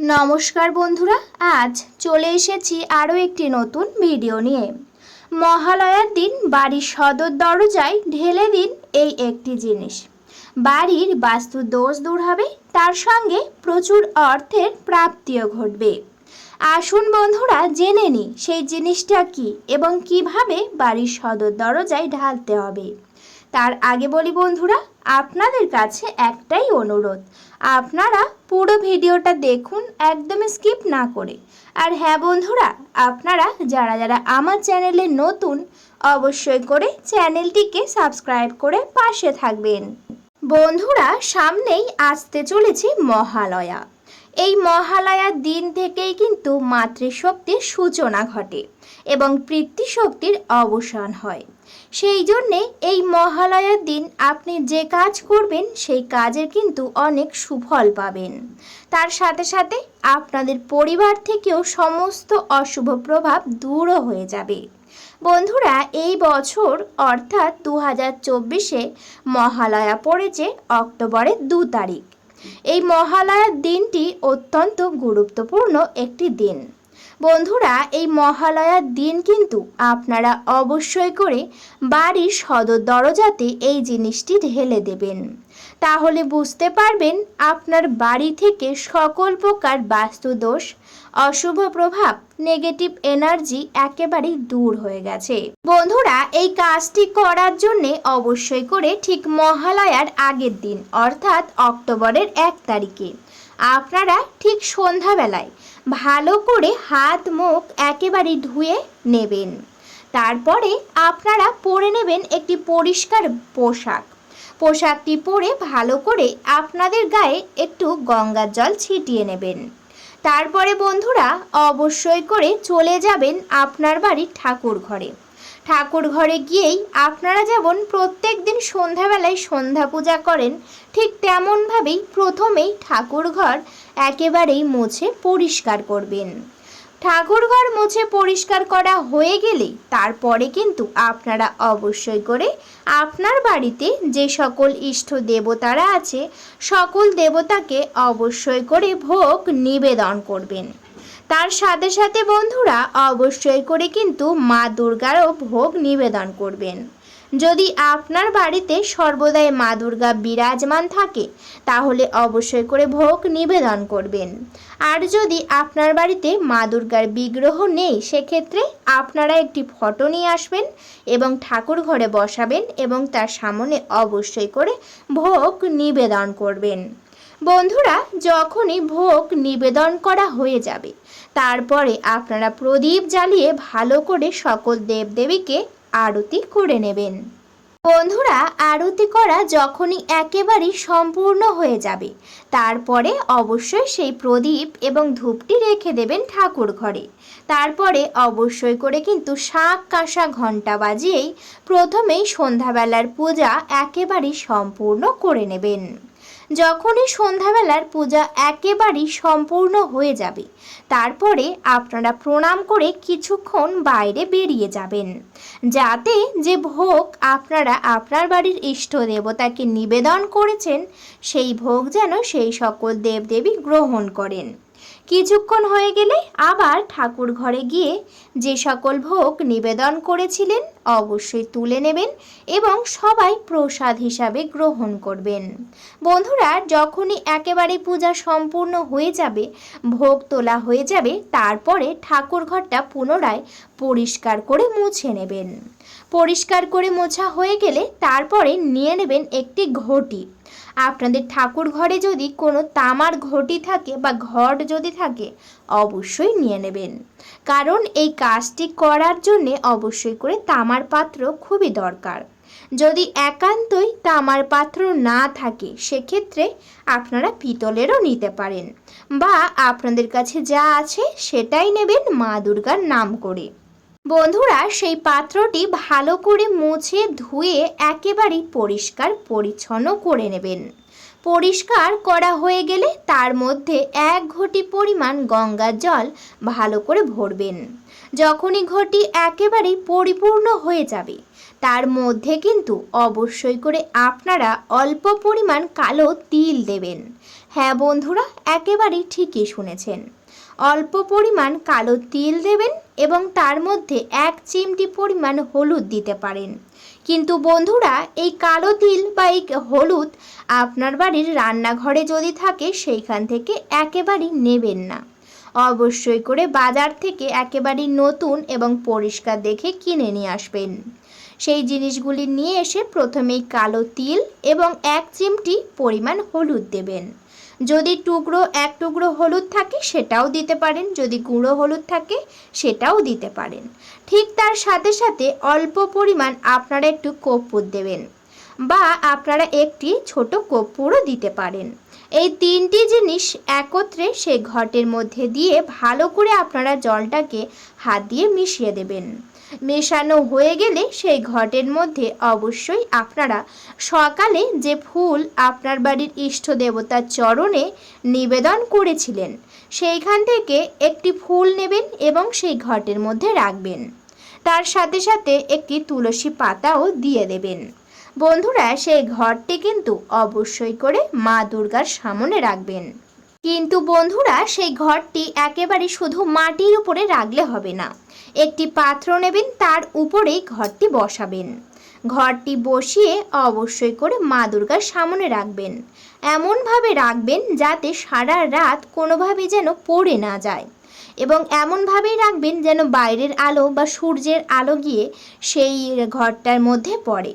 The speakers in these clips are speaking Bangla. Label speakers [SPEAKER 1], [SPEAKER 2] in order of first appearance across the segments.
[SPEAKER 1] নমস্কার বন্ধুরা, আজ চলে এসেছি আরও একটি নতুন ভিডিও নিয়ে। মহালয়ার দিন বাড়ির সদর দরজায় ঢেলে দিন এই একটি জিনিস। বাড়ির বাস্তু দোষ দূর হবে, তার সঙ্গে প্রচুর অর্থের প্রাপ্তিও ঘটবে। আসুন বন্ধুরা, জেনে নিই সেই জিনিসটা কি এবং কীভাবে বাড়ির সদর দরজায় ঢালতে হবে। তার আগে বলি বন্ধুরা, আপনাদের কাছে একটাই অনুরোধ। আপনারা পুরো ভিডিওটা দেখুন একদম স্কিপ না করে। আর হ্যাঁ বন্ধুরা, আপনারা যারা যারা আমার চ্যানেলে নতুন, অবশ্যই করে চ্যানেলটিকে সাবস্ক্রাইব করে পাশে থাকবেন। বন্ধুরা, সামনেই আসতে চলেছে মহালয়া। এই মহালয়ার দিন থেকেই কিন্তু মাতৃশক্তির সূচনা ঘটে এবং পিতৃশক্তির অবসান হয়। সেই জন্যে এই মহালয়ার দিন আপনি যে কাজ করবেন, সেই কাজের কিন্তু অনেক সুফল পাবেন। তার সাথে সাথে আপনাদের পরিবার থেকেও সমস্ত অশুভ প্রভাব দূরও হয়ে যাবে। বন্ধুরা, এই বছর অর্থাৎ দু হাজার চব্বিশে মহালয়া পড়েছে অক্টোবরের দু তারিখ। এই মহালয়ার দিনটি অত্যন্ত গুরুত্বপূর্ণ একটি দিন। বন্ধুরা, এই মহালয়ার দিন কিন্তু আপনারা অবশ্যই করে বাড়ির সদর দরজাতে এই জিনিসটি ঢেলে দেবেন। তাহলে বুঝতে পারবেন আপনার বাড়ি থেকে সকল প্রকার বাস্তুদোষ, অশুভ প্রভাব নেগেটিভ এনার্জি একেবারেই দূর হয়ে গেছে। বন্ধুরা, এই কাজটি করার জন্য অবশ্যই করে ঠিক মহালয়ার আগের দিন, অর্থাৎ অক্টোবরের এক তারিখে। আপনারা ঠিক সন্ধ্যাবেলায় ভালো করে হাত মুখ একেবারে ধুয়ে নেবেন। তারপরে আপনারা পরে নেবেন একটি পরিষ্কার পোশাক। পোশাকটি পরে ভালো করে আপনাদের গায়ে একটু গঙ্গার জল ছিটিয়ে নেবেন। তারপরে বন্ধুরা অবশ্যই করে চলে যাবেন আপনার বাড়ির ঠাকুর ঘরে ঠাকুর ঘরে গিয়েই আপনারা যেমন প্রত্যেক দিন সন্ধ্যাবেলায় সন্ধ্যা পূজা করেন, ঠিক তেমনভাবেই প্রথমেই ঠাকুর ঘর একেবারেই মুছে পরিষ্কার করবেন। ঠাকুরঘর মুছে পরিষ্কার করা হয়ে গেলে তারপরে কিন্তু আপনারা অবশ্যই করে আপনার বাড়িতে যে সকল ইষ্ট দেবতারা আছে, সকল দেবতাকে অবশ্যই করে ভোগ নিবেদন করবেন। তার সাথে সাথে বন্ধুরা অবশ্যই করে কিন্তু মা দুর্গারও ভোগ নিবেদন করবেন। যদি আপনার বাড়িতে সর্বদাই মা দুর্গা বিরাজমান থাকে, তাহলে অবশ্যই করে ভোগ নিবেদন করবেন। আর যদি আপনার বাড়িতে মা দুর্গার বিগ্রহ নেই, সেক্ষেত্রে আপনারা একটি ফটো নিয়ে আসবেন এবং ঠাকুর ঘরে বসাবেন এবং তার সামনে অবশ্যই করে ভোগ নিবেদন করবেন। বন্ধুরা, যখনই ভোগ নিবেদন করা হয়ে যাবে তারপরে আপনারা প্রদীপ জ্বালিয়ে ভালো করে সকল দেবদেবীকে আরতি করে নেবেন। বন্ধুরা, আরতি করা যখনই একেবারেই সম্পূর্ণ হয়ে যাবে, তারপরে অবশ্যই সেই প্রদীপ এবং ধূপটি রেখে দেবেন ঠাকুর ঘরে। তারপরে অবশ্যই করে কিন্তু শাক কাঁসা ঘণ্টা বাজিয়েই প্রথমেই সন্ধ্যাবেলার পূজা একেবারেই সম্পূর্ণ করে নেবেন। যখনই সন্ধ্যাবেলার পূজা একেবারেই সম্পূর্ণ হয়ে যাবে, তারপরে আপনারা প্রণাম করে কিছুক্ষণ বাইরে বেরিয়ে যাবেন। যাতে যে ভোগ আপনারা আপনার বাড়ির ইষ্ট দেবতাকে নিবেদন করেছেন, সেই ভোগ যেন সেই সকল দেবদেবী গ্রহণ করেন। কিছুক্ষণ হয়ে গেলে আবার ঠাকুর ঘরে গিয়ে যে সকল ভোগ নিবেদন করেছিলেন অবশ্যই তুলে নেবেন এবং সবাই প্রসাদ হিসাবে গ্রহণ করবেন। বন্ধুরা, যখনই একেবারে পূজা সম্পূর্ণ হয়ে যাবে, ভোগ তোলা হয়ে যাবে, তারপরে ঠাকুর ঘরটা পুনরায় পরিষ্কার করে মুছে নেবেন। পরিষ্কার করে মোছা হয়ে গেলে তারপরে নিয়ে নেবেন একটি ঘটি। আপনাদের ঠাকুর ঘরে যদি কোনো তামার ঘটি থাকে বা ঘট যদি থাকে, অবশ্যই নিয়ে নেবেন। কারণ এই কাজটি করার জন্যে অবশ্যই করে তামার পাত্র খুবই দরকার। যদি একান্তই তামার পাত্র না থাকে, সেক্ষেত্রে আপনারা পিতলেরও নিতে পারেন। বা আপনাদের কাছে যা আছে, সেটাই নেবেন মা দুর্গার নাম করে। বন্ধুরা, সেই পাত্রটি ভালো করে মুছে ধুয়ে একেবারেই পরিষ্কার পরিচ্ছন্ন করে নেবেন। পরিষ্কার করা হয়ে গেলে তার মধ্যে এক ঘটি পরিমাণ গঙ্গার জল ভালো করে ভরবেন। যখনই ঘটি একেবারেই পরিপূর্ণ হয়ে যাবে, তার মধ্যে কিন্তু অবশ্যই করে আপনারা অল্প পরিমাণ কালো তিল দেবেন। হ্যাঁ বন্ধুরা, একেবারেই ঠিকই শুনেছেন। অল্প পরিমাণ কালো তিল দেবেন এবং তার মধ্যে এক চিমটি পরিমাণ হলুদ দিতে পারেন। কিন্তু বন্ধুরা, এই কালো তিল বা এই হলুদ আপনার বাড়ির রান্নাঘরে যদি থাকে, সেইখান থেকে একেবারেই নেবেন না। অবশ্যই করে বাজার থেকে একেবারেই নতুন এবং পরিষ্কার দেখে কিনে নিয়ে আসবেন। সেই জিনিসগুলি নিয়ে এসে প্রথমেই কালো তিল এবং এক চিমটি পরিমাণ হলুদ দেবেন। যদি টুকরো, এক টুকরো হলুদ থাকে, সেটাও দিতে পারেন। যদি গুঁড়ো হলুদ থাকে, সেটাও দিতে পারেন। ঠিক তার সাথে সাথে অল্প পরিমাণ আপনারা একটু কর্পূর দেবেন বা আপনারা একটি ছোট কর্পূরও দিতে পারেন। এই তিনটি জিনিস একত্রে সেই ঘটের মধ্যে দিয়ে ভালো করে আপনারা জলটাকে হাত দিয়ে মিশিয়ে দেবেন। মেশানো হয়ে গেলে সেই ঘটের মধ্যে অবশ্যই আপনারা সকালে যে ফুল আপনার বাড়ির ইষ্ট দেবতার চরণে নিবেদন করেছিলেন, সেইখান থেকে একটি ফুল নেবেন এবং সেই ঘটের মধ্যে রাখবেন। তার সাথে সাথে একটি তুলসী পাতাও দিয়ে দেবেন। বন্ধুরা, সেই ঘরটি কিন্তু অবশ্যই করে মা দুর্গার সামনে রাখবেন। কিন্তু বন্ধুরা, সেই ঘরটি একেবারে শুধু মাটির উপরে রাখলে হবে না। একটি পাত্র নেবেন, তার উপরেই ঘরটি বসাবেন। ঘরটি বসিয়ে অবশ্যই করে মা দুর্গার সামনে রাখবেন। এমনভাবে রাখবেন যাতে সারা রাত কোনোভাবে যেন পড়ে না যায় এবং এমনভাবেই রাখবেন যেন বাইরের আলো বা সূর্যের আলো গিয়ে সেই ঘরটার মধ্যে পড়ে।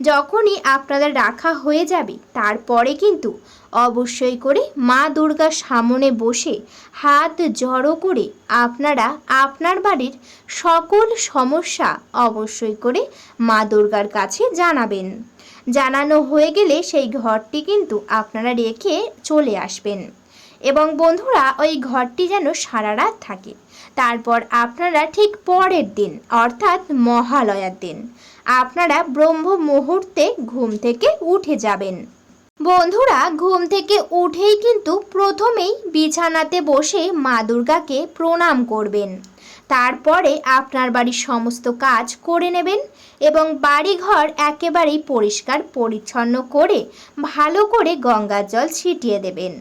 [SPEAKER 1] যখনই আপনাদের রাখা হয়ে যাবে, তারপরে কিন্তু অবশ্যই করে মা দুর্গার সামনে বসে হাত জড়ো করে আপনারা আপনার বাড়ির সকল সমস্যা অবশ্যই করে মা দুর্গার কাছে জানাবেন। জানানো হয়ে গেলে সেই ঘরটি কিন্তু আপনারা রেখে চলে আসবেন। এবং বন্ধুরা, ওই ঘরটি যেন সারা রাত থাকে। তারপর আপনারা ঠিক পরের দিন, অর্থাৎ মহালয়ার দিন, আপনারা ব্রহ্ম মুহূর্তে ঘুম থেকে উঠে যাবেন। বন্ধুরা, ঘুম থেকে উঠেই কিন্তু প্রথমেই বিছানাতে বসে মা দুর্গাকে প্রণাম করবেন। তারপরে আপনার বাড়ির সমস্ত কাজ করে নেবেন এবং বাড়িঘর একেবারেই পরিষ্কার পরিচ্ছন্ন করে ভালো করে গঙ্গার জল ছিটিয়ে দেবেন।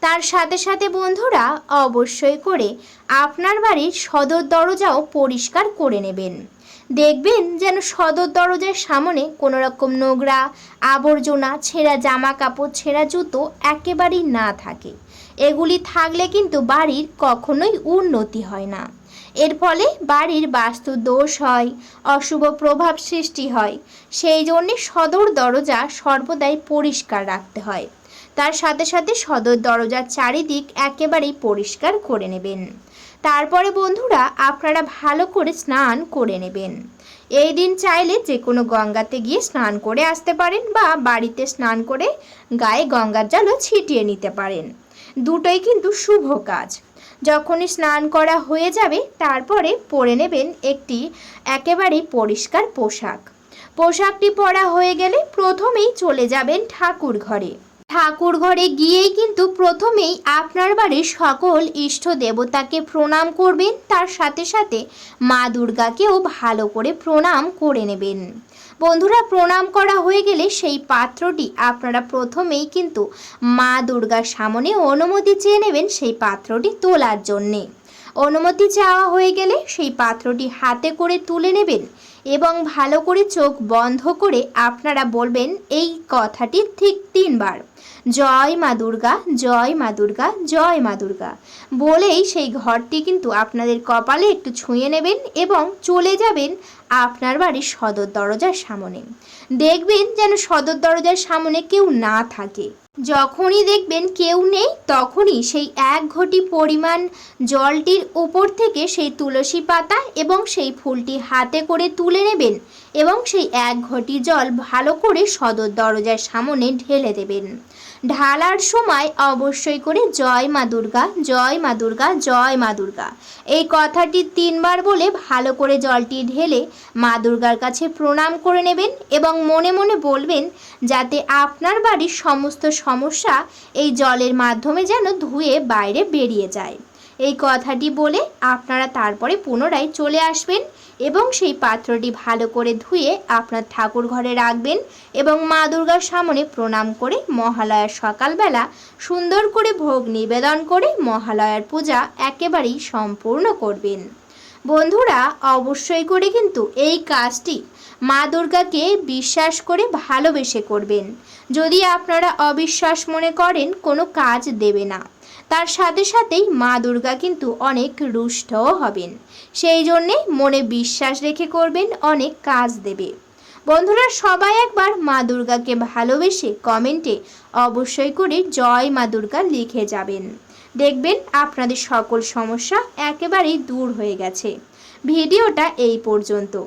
[SPEAKER 1] তার সাথে সাথে বন্ধুরা, অবশ্যই করে আপনার বাড়ির সদর দরজাও পরিষ্কার করে নেবেন। দেখবেন যেন সদর দরজার সামনে কোনো রকম নোংরা আবর্জনা, ছেঁড়া জামা কাপড় ছেঁড়া জুতো একেবারেই না থাকে। এগুলি থাকলে কিন্তু বাড়ির কখনোই উন্নতি হয় না। এর ফলে বাড়ির বাস্তু দোষ হয়, অশুভ প্রভাব সৃষ্টি হয়। সেই জন্যে সদর দরজা সর্বদাই পরিষ্কার রাখতে হয়। তার সাথে সাথে সদর দরজার চারিদিক একেবারেই পরিষ্কার করে নেবেন। তারপরে বন্ধুরা আপনারা ভালো করে স্নান করে নেবেন। এই দিন চাইলে যে কোনো গঙ্গাতে গিয়ে স্নান করে আসতে পারেন বা বাড়িতে স্নান করে গায়ে গঙ্গার জলও ছিটিয়ে নিতে পারেন। দুটোই কিন্তু শুভ কাজ। যখনই স্নান করা হয়ে যাবে, তারপরে পরে নেবেন একটি একেবারেই পরিষ্কার পোশাক। পোশাকটি পরা হয়ে গেলে প্রথমেই চলে যাবেন ঠাকুর ঘরে। ঠাকুর ঘরে গিয়েই কিন্তু প্রথমেই আপনার বাড়ির সকল ইষ্ট দেবতাকে প্রণাম করবেন, তার সাথে সাথে মা দুর্গাকেও ভালো করে প্রণাম করে নেবেন। বন্ধুরা, প্রণাম করা হয়ে গেলে সেই পাত্রটি আপনারা প্রথমেই কিন্তু মা দুর্গার সামনে অনুমতি চেয়ে নেবেন সেই পাত্রটি তোলার জন্যে। অনুমতি চাওয়া হয়ে গেলে সেই পাত্রটি হাতে করে তুলে নেবেন। এবং ভালো করে চোখ বন্ধ করে আপনারা বলবেন, এই কথাটি ঠিক তিনবার। জয় মা দুর্গা, জয় মা দুর্গা, জয় মা দুর্গা। বলেই সেই ঘরটি কিন্তু আপনাদের কপালে একটু ছুঁয়ে নেবেন এবং চলে যাবেন আপনার বাড়ির সদর দরজার সামনে। দেখবেন যেন সদর দরজার সামনে কেউ না থাকে। যখনই দেখবেন কেউ নেই, তখনই সেই এক ঘটি পরিমাণ জলটির উপর থেকে সেই তুলসী পাতা এবং সেই ফুলটি হাতে করে তুলে নেবেন এবং সেই এক ঘটি জল ভালো করে সদর দরজার সামনে ঢেলে দেবেন। ঢালার সময় অবশ্যই করে জয় মা দুর্গা, জয় মা দুর্গা, জয় মা দুর্গা। এই কথাটি তিনবার বলে ভালো করে জলটি ঢেলে মা দুর্গার কাছে প্রণাম করে নেবেন এবং মনে মনে বলবেন যাতে আপনার বাড়ির সমস্ত সমস্যা এই জলের মাধ্যমে যেন ধুয়ে বাইরে বেরিয়ে যায়। এই কথাটি বলে আপনারা তারপরে পুনরায় চলে আসবেন এবং সেই পাত্রটি ভালো করে ধুয়ে আপনার ঠাকুর ঘরে রাখবেন এবং মা দুর্গার সামনে প্রণাম করে মহালয়ার সকালবেলা সুন্দর করে ভোগ নিবেদন করে মহালয়ার পূজা একেবারেই সম্পূর্ণ করবেন। বন্ধুরা, অবশ্যই করে কিন্তু এই কাজটি মা দুর্গাকে বিশ্বাস করে ভালোবেসে করবেন। যদি আপনারা অবিশ্বাস মনে করেন, কোনো কাজ দেবে না। তার সাথে সাথেই মা দুর্গা কিন্তু অনেক রুষ্টও হবেন। সেই জন্যে মনে বিশ্বাস রেখে করবেন, অনেক কাজ দেবে। বন্ধুরা, সবাই একবার মা দুর্গাকে ভালোবেসে কমেন্টে অবশ্যই করে জয় মা দুর্গা লিখে যাবেন। দেখবেন আপনাদের সকল সমস্যা একেবারেই দূর হয়ে গেছে। ভিডিওটা এই পর্যন্ত।